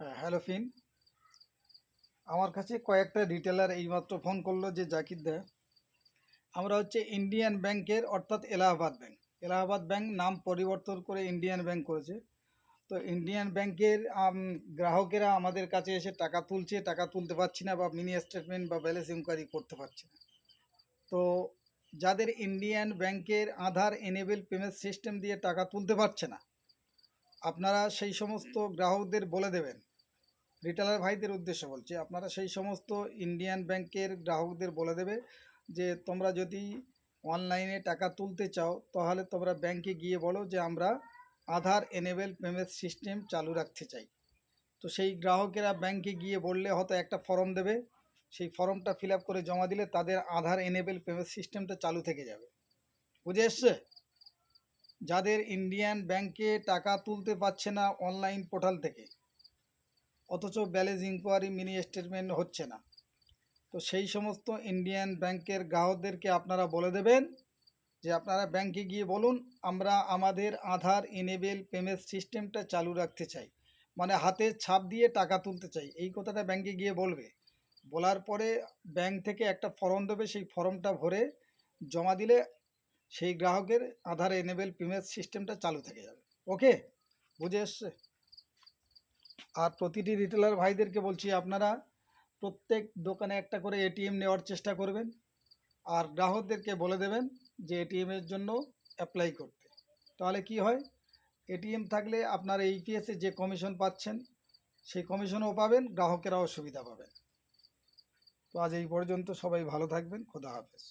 হ্যাঁ হ্যালো ফিন। আমার কাছে কয়েকটা রিটেলার এইমাত্র ফোন করল যে, জাকির দা, আমরা হচ্ছে ইন্ডিয়ান ব্যাংকের অর্থাৎ এলাহাবাদ ব্যাংক এলাহাবাদ ব্যাংক নাম পরিবর্তন করে ইন্ডিয়ান ব্যাংক করেছে। তো ইন্ডিয়ান ব্যাংকের গ্রাহকেরা আমাদের কাছে এসে টাকা তুলছে, টাকা তুলতে পারছি না বা মিনি স্টেটমেন্ট বা ব্যালেন্স ইনকোয়ারি করতে পারছে না। তো যাদের ইন্ডিয়ান ব্যাংকের আধার এনেবেল পেমেন্ট সিস্টেম দিয়ে টাকা তুলতে পারছে না আপনারা সেই সমস্ত গ্রাহকদের বলে দেবেন। রিটেলার ভাইদের উদ্দেশ্যে বলছি, আপনারা সেই সমস্ত ইন্ডিয়ান ব্যাংকের গ্রাহকদের বলে দেবে যে, তোমরা যদি অনলাইনে টাকা তুলতে চাও, তাহলে তোমরা ব্যাংকে গিয়ে বলো যে, আমরা আধার এনেবেল পেমেন্ট সিস্টেম চালু রাখতে চাই। তো সেই গ্রাহকেরা ব্যাংকে গিয়ে বললে হয়তো একটা ফর্ম দেবে, সেই ফর্মটা ফিল করে জমা দিলে তাদের আধার এনেবেল পেমেন্ট সিস্টেমটা চালু থেকে যাবে। বুঝে এসছে? যাদের ইন্ডিয়ান ব্যাংকে টাকা তুলতে পারছে না অনলাইন পোর্টাল থেকে। অথচ ব্যালেন্স ইনকোয়ারি মিনি স্টেটমেন্ট হচ্ছে না। তো সেই সমস্ত ইন্ডিয়ান ব্যাংকের গ্রাহকদেরকে আপনারা বলে দেবেন যে আপনারা ব্যাংকে গিয়ে বলুন, আমরা আমাদের আধার এনেবেল পেমেন্ট সিস্টেমটা চালু রাখতে চাই। মানে হাতে ছাপ দিয়ে টাকা তুলতে চাই। এই কথাটা ব্যাংকে গিয়ে বলবে। বলার পরে ব্যাংক থেকে একটা ফর্ম দেবে, সেই ফর্মটা ভরে জমা দিলে সেই গ্রাহকের আধার এনেবেল পেমেন্ট সিস্টেমটা চালু থেকে যাবে। ওকে বুঝে এসছে? আর প্রতিটি রিটেলার ভাইদেরকে বলছি, আপনারা প্রত্যেক দোকানে একটা করে এটিএম নেওয়ার চেষ্টা করবেন। আর গ্রাহকদেরকে বলে দেবেন যে এটিএমের জন্য অ্যাপ্লাই করতে। তাহলে কি হয়? এটিএম থাকলে আপনার এইপিএসে যে কমিশন পাচ্ছেন, সেই কমিশনও পাবেন, গ্রাহকেরাও সুবিধা পাবেন। তো আজ এই পর্যন্ত সবাই ভালো থাকবেন, খোদা হাফেজ।